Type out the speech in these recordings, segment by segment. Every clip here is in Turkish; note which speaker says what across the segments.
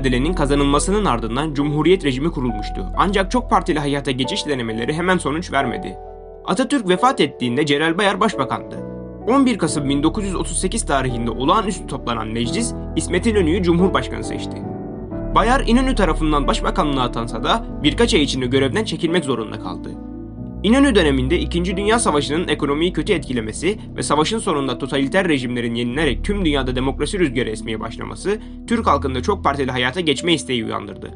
Speaker 1: mücadelenin kazanılmasının ardından Cumhuriyet rejimi kurulmuştu. Ancak çok partili hayata geçiş denemeleri hemen sonuç vermedi. Atatürk vefat ettiğinde Celal Bayar başbakandı. 11 Kasım 1938 tarihinde olağanüstü toplanan meclis İsmet İnönü'yü Cumhurbaşkanı seçti. Bayar İnönü tarafından başbakanlığa atansa da birkaç ay içinde görevden çekilmek zorunda kaldı. İnönü döneminde 2. Dünya Savaşı'nın ekonomiyi kötü etkilemesi ve savaşın sonunda totaliter rejimlerin yenilerek tüm dünyada demokrasi rüzgarı esmeye başlaması Türk halkında çok partili hayata geçme isteği uyandırdı.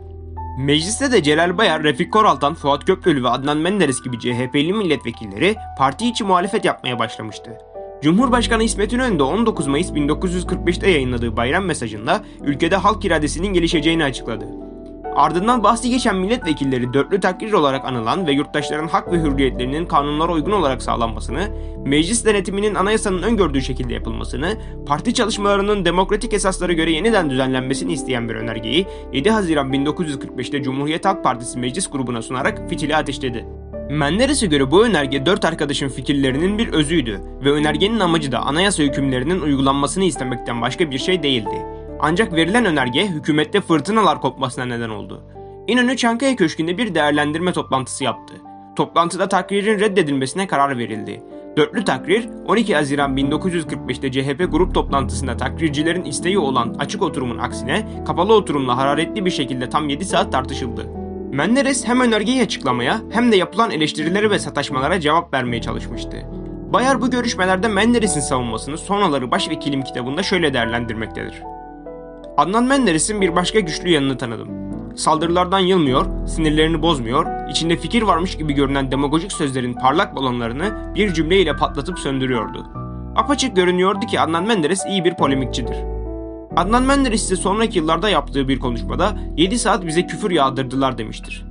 Speaker 1: Mecliste de Celal Bayar, Refik Koraltan, Fuat Köprülü ve Adnan Menderes gibi CHP'li milletvekilleri parti içi muhalefet yapmaya başlamıştı. Cumhurbaşkanı İsmet İnönü de 19 Mayıs 1945'te yayınladığı bayram mesajında ülkede halk iradesinin gelişeceğini açıkladı. Ardından bahsi geçen milletvekilleri dörtlü takrir olarak anılan ve yurttaşların hak ve hürriyetlerinin kanunlara uygun olarak sağlanmasını, meclis denetiminin anayasanın öngördüğü şekilde yapılmasını, parti çalışmalarının demokratik esaslara göre yeniden düzenlenmesini isteyen bir önergeyi 7 Haziran 1945'te Cumhuriyet Halk Partisi meclis grubuna sunarak fitili ateşledi. Menderes'e göre bu önerge dört arkadaşın fikirlerinin bir özüydü ve önergenin amacı da anayasa hükümlerinin uygulanmasını istemekten başka bir şey değildi. Ancak verilen önerge hükümette fırtınalar kopmasına neden oldu. İnönü Çankaya Köşkü'nde bir değerlendirme toplantısı yaptı. Toplantıda takririn reddedilmesine karar verildi. Dörtlü takrir 12 Haziran 1945'te CHP grup toplantısında takrircilerin isteği olan açık oturumun aksine kapalı oturumla hararetli bir şekilde tam 7 saat tartışıldı. Menderes hem önergeyi açıklamaya hem de yapılan eleştirilere ve sataşmalara cevap vermeye çalışmıştı. Bayar bu görüşmelerde Menderes'in savunmasını Sonaları Başvekilim kitabında şöyle değerlendirmektedir. Adnan Menderes'in bir başka güçlü yanını tanıdım. Saldırılardan yılmıyor, sinirlerini bozmuyor, içinde fikir varmış gibi görünen demagojik sözlerin parlak balonlarını bir cümleyle patlatıp söndürüyordu. Apaçık görünüyordu ki Adnan Menderes iyi bir polemikçidir. Adnan Menderes ise sonraki yıllarda yaptığı bir konuşmada 7 saat bize küfür yağdırdılar demiştir.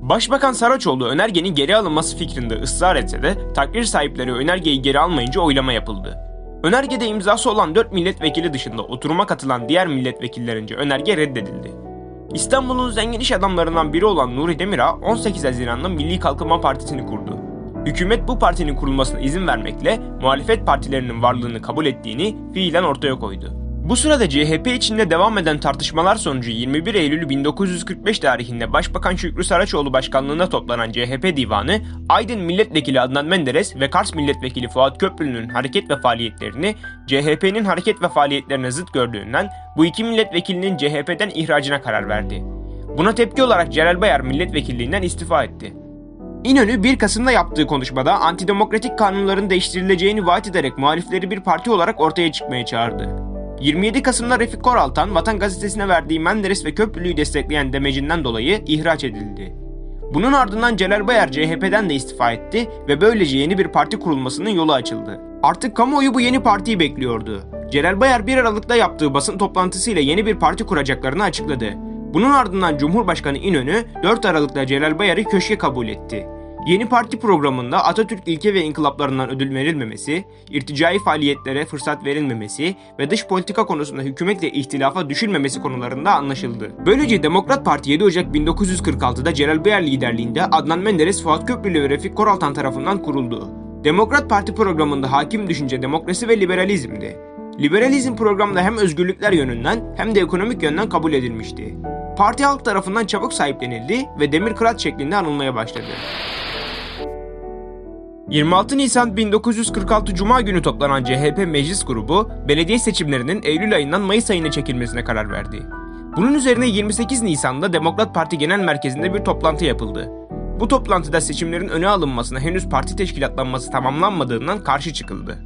Speaker 1: Başbakan Saraçoğlu önergenin geri alınması fikrinde ısrar etse de takdir sahipleri önergeyi geri almayınca oylama yapıldı. Önergede imzası olan 4 milletvekili dışında oturuma katılan diğer milletvekillerince önerge reddedildi. İstanbul'un zengin iş adamlarından biri olan Nuri Demirağ 18 Haziran'da Milli Kalkınma Partisi'ni kurdu. Hükümet bu partinin kurulmasına izin vermekle muhalefet partilerinin varlığını kabul ettiğini fiilen ortaya koydu. Bu sırada CHP içinde devam eden tartışmalar sonucu 21 Eylül 1945 tarihinde Başbakan Şükrü Saraçoğlu başkanlığında toplanan CHP divanı Aydın Milletvekili Adnan Menderes ve Kars Milletvekili Fuat Köprülü'nün hareket ve faaliyetlerini CHP'nin hareket ve faaliyetlerine zıt gördüğünden bu iki milletvekilinin CHP'den ihracına karar verdi. Buna tepki olarak Celal Bayar milletvekilliğinden istifa etti. İnönü 1 Kasım'da yaptığı konuşmada antidemokratik kanunların değiştirileceğini vaat ederek muhalifleri bir parti olarak ortaya çıkmaya çağırdı. 27 Kasım'da Refik Koraltan Vatan Gazetesi'ne verdiği Menderes ve Köprülü'yü destekleyen demecinden dolayı ihraç edildi. Bunun ardından Celal Bayar CHP'den de istifa etti ve böylece yeni bir parti kurulmasının yolu açıldı. Artık kamuoyu bu yeni partiyi bekliyordu. Celal Bayar 1 Aralık'ta yaptığı basın toplantısıyla yeni bir parti kuracaklarını açıkladı. Bunun ardından Cumhurbaşkanı İnönü 4 Aralık'ta Celal Bayar'ı köşke kabul etti. Yeni parti programında Atatürk ilke ve inkılaplarından ödül verilmemesi, irticai faaliyetlere fırsat verilmemesi ve dış politika konusunda hükümetle ihtilafa düşülmemesi konularında anlaşıldı. Böylece Demokrat Parti 7 Ocak 1946'da Celal Bayar liderliğinde Adnan Menderes, Fuat Köprülü ve Refik Koraltan tarafından kuruldu. Demokrat Parti programında hakim düşünce demokrasi ve liberalizmdi. Liberalizm programda hem özgürlükler yönünden hem de ekonomik yönden kabul edilmişti. Parti halk tarafından çabuk sahiplenildi ve demir kırat şeklinde anılmaya başladı. 26 Nisan 1946 Cuma günü toplanan CHP meclis grubu, belediye seçimlerinin Eylül ayından Mayıs ayına çekilmesine karar verdi. Bunun üzerine 28 Nisan'da Demokrat Parti Genel Merkezi'nde bir toplantı yapıldı. Bu toplantıda seçimlerin öne alınmasına henüz parti teşkilatlanması tamamlanmadığından karşı çıkıldı.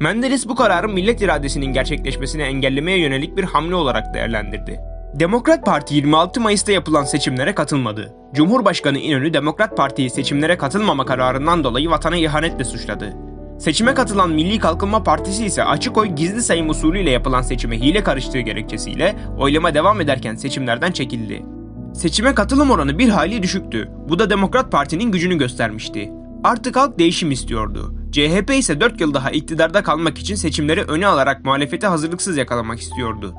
Speaker 1: Menderes bu kararın millet iradesinin gerçekleşmesini engellemeye yönelik bir hamle olarak değerlendirdi. Demokrat Parti 26 Mayıs'ta yapılan seçimlere katılmadı. Cumhurbaşkanı İnönü Demokrat Parti'yi seçimlere katılmama kararından dolayı vatana ihanetle suçladı. Seçime katılan Milli Kalkınma Partisi ise açık oy gizli sayım usulüyle yapılan seçime hile karıştığı gerekçesiyle oylama devam ederken seçimlerden çekildi. Seçime katılım oranı bir hali düşüktü. Bu da Demokrat Parti'nin gücünü göstermişti. Artık halk değişim istiyordu. CHP ise 4 yıl daha iktidarda kalmak için seçimleri öne alarak muhalefeti hazırlıksız yakalamak istiyordu.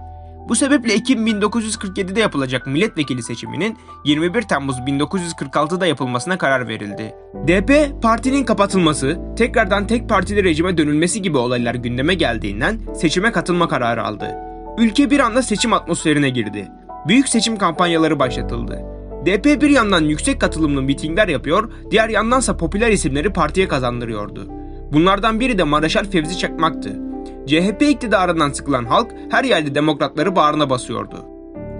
Speaker 1: Bu sebeple Ekim 1947'de yapılacak milletvekili seçiminin 21 Temmuz 1946'da yapılmasına karar verildi. DP partinin kapatılması, tekrardan tek partili rejime dönülmesi gibi olaylar gündeme geldiğinden seçime katılma kararı aldı. Ülke bir anda seçim atmosferine girdi. Büyük seçim kampanyaları başlatıldı. DP bir yandan yüksek katılımlı mitingler yapıyor, diğer yandansa popüler isimleri partiye kazandırıyordu. Bunlardan biri de Maraşal Fevzi Çakmak'tı. CHP iktidarından sıkılan halk her yerde demokratları bağrına basıyordu.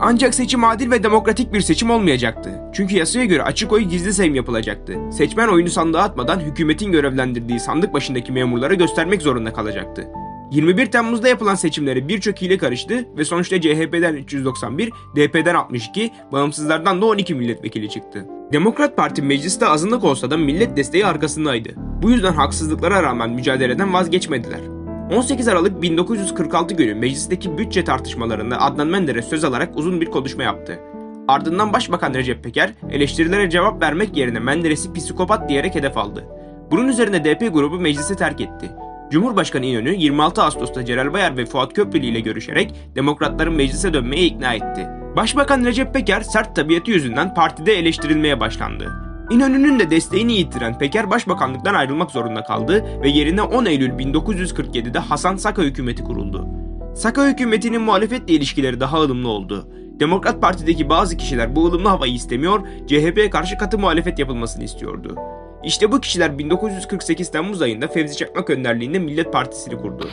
Speaker 1: Ancak seçim adil ve demokratik bir seçim olmayacaktı. Çünkü yasaya göre açık oy gizli sayım yapılacaktı. Seçmen oyunu sandığa atmadan hükümetin görevlendirdiği sandık başındaki memurlara göstermek zorunda kalacaktı. 21 Temmuz'da yapılan seçimlere birçok hile karıştı ve sonuçta CHP'den 391, DP'den 62, bağımsızlardan da 12 milletvekili çıktı. Demokrat Parti mecliste azınlık olsa da millet desteği arkasındaydı. Bu yüzden haksızlıklara rağmen mücadeleden vazgeçmediler. 18 Aralık 1946 günü meclisteki bütçe tartışmalarında Adnan Menderes söz alarak uzun bir konuşma yaptı. Ardından Başbakan Recep Peker eleştirilere cevap vermek yerine Menderes'i psikopat diyerek hedef aldı. Bunun üzerine DP grubu meclisi terk etti. Cumhurbaşkanı İnönü 26 Ağustos'ta Celal Bayar ve Fuat Köprülü ile görüşerek demokratların meclise dönmeye ikna etti. Başbakan Recep Peker sert tabiatı yüzünden partide eleştirilmeye başlandı. İnönü'nün de desteğini yitiren Peker başbakanlıktan ayrılmak zorunda kaldı ve yerine 10 Eylül 1947'de Hasan Saka hükümeti kuruldu. Saka hükümetinin muhalefetle ilişkileri daha ılımlı oldu. Demokrat Parti'deki bazı kişiler bu ılımlı havayı istemiyor, CHP'ye karşı katı muhalefet yapılmasını istiyordu. İşte bu kişiler 1948 Temmuz ayında Fevzi Çakmak önderliğinde Millet Partisi'ni kurdu.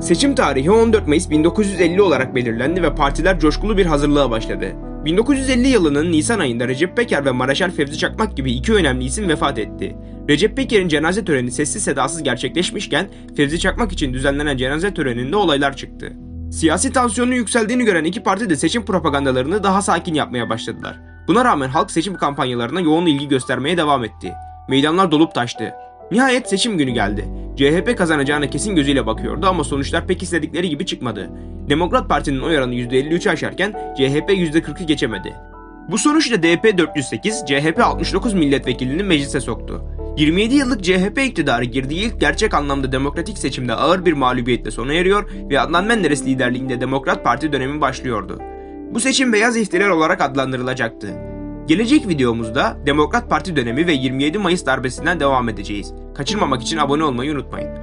Speaker 1: Seçim tarihi 14 Mayıs 1950 olarak belirlendi ve partiler coşkulu bir hazırlığa başladı. 1950 yılının Nisan ayında Recep Peker ve Maraşal Fevzi Çakmak gibi iki önemli isim vefat etti. Recep Peker'in cenaze töreni sessiz sedasız gerçekleşmişken Fevzi Çakmak için düzenlenen cenaze töreninde olaylar çıktı. Siyasi tansiyonun yükseldiğini gören iki parti de seçim propagandalarını daha sakin yapmaya başladılar. Buna rağmen halk seçim kampanyalarına yoğun ilgi göstermeye devam etti. Meydanlar dolup taştı. Nihayet seçim günü geldi. CHP kazanacağına kesin gözüyle bakıyordu ama sonuçlar pek istedikleri gibi çıkmadı. Demokrat Parti'nin oy oranı %53'ü aşarken CHP %40'ı geçemedi. Bu sonuçla DP 408, CHP 69 milletvekilini meclise soktu. 27 yıllık CHP iktidarı girdiği ilk gerçek anlamda demokratik seçimde ağır bir mağlubiyetle sona eriyor ve Adnan Menderes liderliğinde Demokrat Parti dönemi başlıyordu. Bu seçim beyaz ihtilal olarak adlandırılacaktı. Gelecek videomuzda Demokrat Parti dönemi ve 27 Mayıs darbesinden devam edeceğiz. Kaçırmamak için abone olmayı unutmayın.